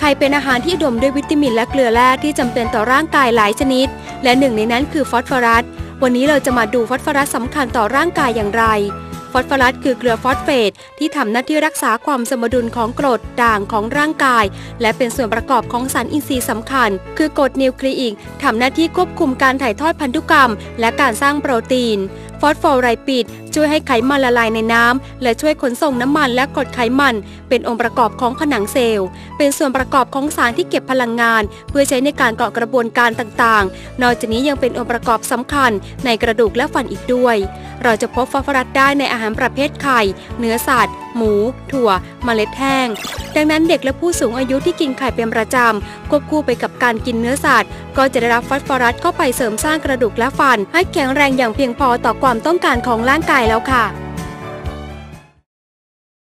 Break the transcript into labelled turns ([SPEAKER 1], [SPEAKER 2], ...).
[SPEAKER 1] ไข่เป็นอาหารที่อุดมด้วยวิตามินและเกลือแร่ที่จำเป็นต่อร่างกายหลายชนิด และหนึ่งในนั้นคือฟอสฟอรัส วันนี้เราจะมาดูฟอสฟอรัสสำคัญต่อร่างกายอย่างไร ฟอสฟอรัสคือเกลือฟอสเฟตที่ทำหน้าที่รักษาความสมดุลของกรดด่างของร่างกาย และเป็นส่วนประกอบของสารอินทรีย์สำคัญ คือกรดนิวคลีอิกทำหน้าที่ควบคุมการถ่ายทอดพันธุกรรม และการสร้างโปรตีนฟอสโฟไรปิดช่วยให้ไขมันละลายในน้ำ และช่วยขนส่งน้ำมันและกรดไขมัน เป็นองค์ประกอบของผนังเซลล์ เป็นส่วนประกอบของสารที่เก็บพลังงาน เพื่อใช้ในการเกาะกระบวนการต่างๆ นอกจากนี้ยังเป็นองค์ประกอบสำคัญในกระดูกและฟันอีกด้วย เราจะพบฟอสฟอรัสได้ในอาหารประเภทไข่ เนื้อสัตว์ หมู ถั่ว เมล็ดแห้ง ดังนั้นเด็กและผู้สูงอายุที่กินไข่เป็นประจำควบคู่ไปกับการกินเนื้อสัตว์ ก็จะได้รับฟอสฟอรัสเข้าไปเสริมสร้างกระดูกและฟัน ให้แข็งแรงอย่างเพียงพอต่อความต้องการของร่างกายแล้วค่ะ